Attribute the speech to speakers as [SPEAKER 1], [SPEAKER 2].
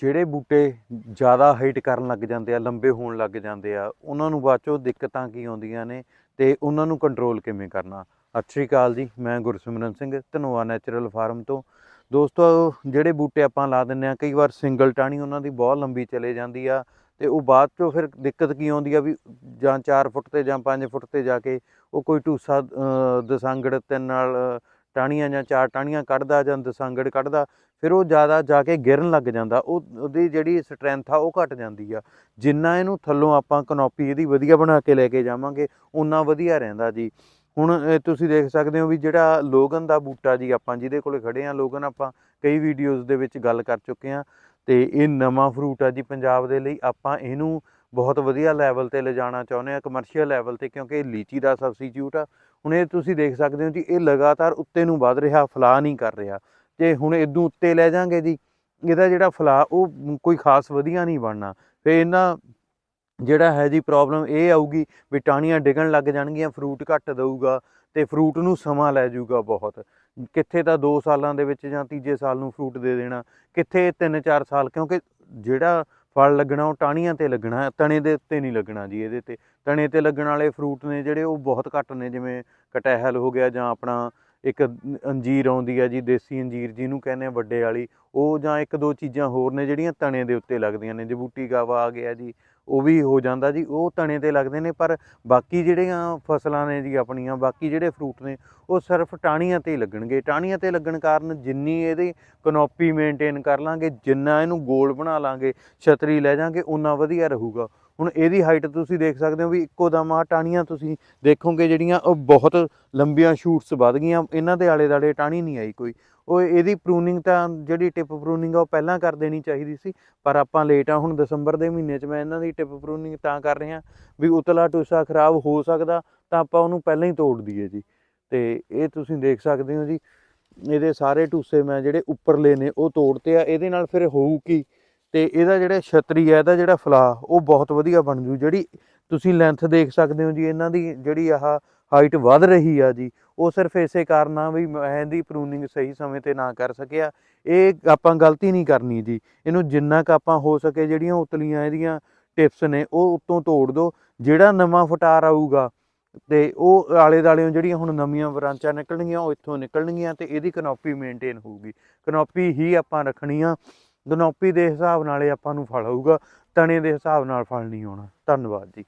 [SPEAKER 1] ਜਿਹੜੇ ਬੂਟੇ ਜ਼ਿਆਦਾ ਹਾਈਟ ਕਰਨ ਲੱਗ ਜਾਂਦੇ ਆ, ਲੰਬੇ ਹੋਣ ਲੱਗ ਜਾਂਦੇ ਆ, ਉਹਨਾਂ ਨੂੰ ਬਾਅਦ ਚੋਂ ਦਿੱਕਤਾਂ ਕੀ ਆਉਂਦੀਆਂ ਨੇ ਤੇ ਉਹਨਾਂ ਨੂੰ ਕੰਟਰੋਲ ਕਿਵੇਂ ਕਰਨਾ? ਸਤਿ ਸ਼੍ਰੀ ਅਕਾਲ ਜੀ, ਮੈਂ ਗੁਰਸਿਮਰਨ ਸਿੰਘ, ਧਨੋਆ ਨੈਚੁਰਲ ਫਾਰਮ ਤੋਂ। ਦੋਸਤੋ, ਜਿਹੜੇ ਬੂਟੇ ਆਪਾਂ ਲਾ ਦਿੰਨੇ ਆ, ਕਈ ਵਾਰ ਸਿੰਗਲ ਟਾਣੀ ਉਹਨਾਂ ਦੀ ਬਹੁਤ ਲੰਬੀ ਚਲੇ ਜਾਂਦੀ ਆ ਤੇ ਉਹ ਬਾਅਦ ਚੋਂ ਫਿਰ ਦਿੱਕਤ ਕੀ ਆਉਂਦੀ ਆ ਵੀ ਜਾਂ 4 ਫੁੱਟ ਤੇ ਜਾਂ 5 ਫੁੱਟ ਤੇ ਜਾ ਕੇ ਉਹ ਕੋਈ ਟੂਸਾ ਦਸੰਗੜ ਦਸਾਂਗੜ ਤੇ ਨਾਲ ਅ, ਟਾਹਣੀਆਂ ਜਾਂ ਚਾਰ ਟਾਹਣੀਆਂ ਕੱਢਦਾ ਜਾਂ ਦਸਾਂਗੜ ਕੱਢਦਾ ਫਿਰ ਉਹ ਜ਼ਿਆਦਾ ਜਾ ਕੇ ਗਿਰਨ ਲੱਗ ਜਾਂਦਾ ਉਹ ਉਹਦੀ ਜਿਹੜੀ ਸਟਰੈਂਥ ਆ ਉਹ ਘਟ ਜਾਂਦੀ ਆ। ਜਿੰਨਾ ਇਹਨੂੰ ਥੱਲੋਂ ਆਪਾਂ ਕਨੋਪੀ ਇਹਦੀ ਵਧੀਆ ਬਣਾ ਕੇ ਲੈ ਕੇ ਜਾਵਾਂਗੇ ਉਨਾ ਵਧੀਆ ਰਹਿੰਦਾ ਜੀ। ਹੁਣ ਤੁਸੀਂ ਦੇਖ ਸਕਦੇ ਹੋ ਵੀ ਜਿਹੜਾ ਲੋਗਨ ਦਾ ਬੂਟਾ ਜੀ ਆਪਾਂ ਜਿਹਦੇ ਕੋਲੇ ਖੜੇ ਆ ਲੋਗਨ ਆਪਾਂ ਕਈ ਵੀਡੀਓਜ਼ ਦੇ ਵਿੱਚ ਗੱਲ ਕਰ ਚੁੱਕੇ ਆ ਤੇ ਇਹ ਨਵਾਂ ਫਰੂਟ ਆ ਜੀ ਪੰਜਾਬ ਦੇ ਲਈ ਆਪਾਂ ਇਹਨੂੰ ਬਹੁਤ ਵਧੀਆ ਲੈਵਲ ਤੇ ਲਿਜਾਣਾ ਚਾਹੁੰਦੇ ਆ ਕਮਰਸ਼ੀਅਲ ਲੈਵਲ ਤੇ, ਕਿਉਂਕਿ ਇਹ ਲੀਚੀ ਦਾ ਸਬਸਟੀਟਿਊਟ ਆ। ਹੁਣ ਇਹ ਤੁਸੀਂ ਦੇਖ ਸਕਦੇ ਹੋ ਜੀ, ਇਹ ਲਗਾਤਾਰ ਉੱਤੇ ਨੂੰ ਵੱਧ ਰਿਹਾ ਫਲਾ ਨਹੀਂ ਕਰ ਰਿਹਾ। ਤੇ ਹੁਣ ਇਦੋਂ ਉੱਤੇ ਲੈ ਜਾਾਂਗੇ ਜੀ, ਇਹਦਾ ਜਿਹੜਾ ਫਲਾ ਉਹ ਕੋਈ ਖਾਸ ਵਧੀਆ ਨਹੀਂ ਬਣਨਾ। ਫੇ ਇਹਨਾਂ ਜਿਹੜਾ ਹੈ ਜੀ ਪ੍ਰੋਬਲਮ ਇਹ ਆਊਗੀ ਵੀ ਟਾਹਣੀਆਂ ਡਿੱਗਣ ਲੱਗ ਜਾਣਗੀਆਂ ਫਰੂਟ ਘੱਟ ਦਊਗਾ ਤੇ ਫਰੂਟ ਨੂੰ ਸਮਾਂ ਲੈ ਜਾਊਗਾ ਬਹੁਤ। ਕਿੱਥੇ ਤਾਂ 2 ਸਾਲਾਂ ਦੇ ਵਿੱਚ ਜਾਂ ਤੀਜੇ ਸਾਲ ਨੂੰ ਫਰੂਟ ਦੇ ਦੇਣਾ, ਕਿੱਥੇ 3-4 ਸਾਲ, ਕਿਉਂਕਿ ਜਿਹੜਾ ਫਲ ਲੱਗਣਾ, ਉਹ ਟਾਹਣੀਆਂ ਤੇ ਲੱਗਣਾ, ਤਣੇ ਦੇ ਉੱਤੇ ਨਹੀਂ ਲੱਗਣਾ ਜੀ ਇਹਦੇ ਤੇ। ਤਣੇ ਤੇ ਲੱਗਣ ਵਾਲੇ ਫਰੂਟ ਨੇ ਜਿਹੜੇ ਉਹ ਬਹੁਤ ਘੱਟ ਨੇ, ਜਿਵੇਂ ਕਟਹਿਲ ਹੋ ਗਿਆ ਜਾਂ ਆਪਣਾ ਇੱਕ ਅੰਜੀਰ ਆਉਂਦੀ ਹੈ ਜੀ, ਦੇਸੀ ਅੰਜੀਰ ਜਿਹਨੂੰ ਕਹਿੰਦੇ ਆ ਵੱਡੇ ਵਾਲੀ, ਉਹ ਜਾਂ ਇੱਕ ਦੋ ਚੀਜ਼ਾਂ ਹੋਰ ਨੇ ਜਿਹੜੀਆਂ ਤਣੇ ਦੇ ਉੱਤੇ ਲੱਗਦੀਆਂ ਨੇ, ਜਬੂਟੀ ਗਾਵਾ ਆ ਗਿਆ ਜੀ, ਉਹ ਵੀ ਹੋ ਜਾਂਦਾ ਜੀ, ਉਹ ਤਣੇ ਤੇ ਲੱਗਦੇ ਨੇ, ਪਰ ਬਾਕੀ ਜਿਹੜੀਆਂ ਫਸਲਾਂ ਨੇ ਜੀ ਆਪਣੀਆਂ, ਬਾਕੀ ਜਿਹੜੇ ਫਰੂਟ ਨੇ, ਉਹ ਸਿਰਫ ਟਾਹਣੀਆਂ ਤੇ ਹੀ ਲੱਗਣਗੇ, ਟਾਹਣੀਆਂ ਤੇ ਲੱਗਣ ਕਾਰਨ ਜਿੰਨੀ ਇਹਦੀ ਕਨੋਪੀ ਮੇਨਟੇਨ ਕਰ ਲਾਂਗੇ, ਜਿੰਨਾ ਇਹਨੂੰ ਗੋਲ ਬਣਾ ਲਾਂਗੇ, ਛਤਰੀ ਲੈ ਜਾਾਂਗੇ ਉਨਾ ਵਧੀਆ ਰਹੂਗਾ। ਹੁਣ ਇਹਦੀ ਹਾਈਟ ਤੁਸੀਂ ਦੇਖ ਸਕਦੇ ਹੋ ਵੀ ਇੱਕੋ ਦਮ ਆ ਟਾਹਣੀਆਂ ਤੁਸੀਂ ਦੇਖੋਗੇ ਜਿਹੜੀਆਂ ਉਹ ਬਹੁਤ ਲੰਬੀਆਂ ਸ਼ੂਟਸ ਵੱਧ ਗਈਆਂ, ਇਹਨਾਂ ਦੇ ਆਲੇ ਦਾਲੇ ਟਾਹਣੀ ਨਹੀਂ ਆਈ ਕੋਈ। ਉਹ ਇਹਦੀ ਪ੍ਰੂਨਿੰਗ ਤਾਂ ਜਿਹੜੀ ਟਿਪ ਪ੍ਰੂਨਿੰਗ ਆ ਉਹ ਪਹਿਲਾਂ ਕਰ ਦੇਣੀ ਚਾਹੀਦੀ ਸੀ, ਪਰ ਆਪਾਂ ਲੇਟ ਆ, ਹੁਣ ਦਸੰਬਰ ਦੇ ਮਹੀਨੇ 'ਚ ਮੈਂ ਇਹਨਾਂ ਦੀ ਟਿਪ ਪ੍ਰੂਨਿੰਗ ਤਾਂ ਕਰ ਰਿਹਾ ਵੀ ਉਤਲਾ ਟੂਸਾ ਖਰਾਬ ਹੋ ਸਕਦਾ ਤਾਂ ਆਪਾਂ ਉਹਨੂੰ ਪਹਿਲਾਂ ਹੀ ਤੋੜ ਦਈਏ ਜੀ। ਤੇ ਇਹ ਤੁਸੀਂ ਦੇਖ ਸਕਦੇ ਹੋ ਜੀ, ਇਹਦੇ ਸਾਰੇ ਟੂਸੇ ਮੈਂ ਜਿਹੜੇ ਉੱਪਰਲੇ ਨੇ ਉਹ ਤੋੜਤੇ ਆ, ਇਹਦੇ ਨਾਲ ਫਿਰ ਹੋਊ ਕੀ? ਤੇ ਇਹਦਾ ਜਿਹੜਾ ਛਤਰੀ ਹੈ, ਇਹਦਾ ਜਿਹੜਾ ਫਲਾ ਉਹ ਬਹੁਤ ਵਧੀਆ ਬਣ ਜੂ। ਜਿਹੜੀ ਤੁਸੀਂ ਲੈਂਥ ਦੇਖ ਸਕਦੇ ਹੋ ਜੀ, ਇਹਨਾਂ ਦੀ ਜਿਹੜੀ ਆਹ ਹਾਈਟ ਵੱਧ ਰਹੀ ਆ ਜੀ, ਉਹ ਸਿਰਫ ਇਸੇ ਕਾਰਨ ਆ ਵੀ ਮੈਂ ਇਹਦੀ ਪ੍ਰੂਨਿੰਗ ਸਹੀ ਸਮੇਂ ਤੇ ਨਾ ਕਰ ਸਕਿਆ। ਇਹ ਆਪਾਂ ਗਲਤੀ ਨਹੀਂ ਕਰਨੀ ਜੀ। ਇਹਨੂੰ ਜਿੰਨਾ ਕ ਆਪਾਂ ਹੋ ਸਕੇ ਜਿਹੜੀਆਂ ਉਤਲੀਆਂ ਇਹਦੀਆਂ ਟਿਪਸ ਨੇ, ਉਹ ਉੱਤੋਂ ਤੋੜ ਦਿਓ ਜਿਹੜਾ ਨਵਾਂ ਫਟਾਰ ਆਊਗਾ ਤੇ ਉਹ ਆਲੇ ਦਾਲਿਓਂ ਜਿਹੜੀਆਂ ਹੁਣ ਨਵੀਆਂ ਬ੍ਰਾਂਚਾਂ ਨਿਕਲਣਗੀਆਂ, ਉਹ ਇੱਥੋਂ ਨਿਕਲਣਗੀਆਂ ਤੇ ਇਹਦੀ ਕਨੋਪੀ ਮੇਨਟੇਨ ਹੋਊਗੀ। ਕਨੋਪੀ ਹੀ ਆਪਾਂ ਰੱਖਣੀ ਆ। ਕਨੋਪੀ ਦੇ ਹਿਸਾਬ ਨਾਲ ਇਹ ਆਪਾਂ ਨੂੰ ਫਲ ਆਊਗਾ, ਤਣੇ ਦੇ ਹਿਸਾਬ ਨਾਲ ਫਲ ਨਹੀਂ ਆਉਣਾ। ਧੰਨਵਾਦ ਜੀ।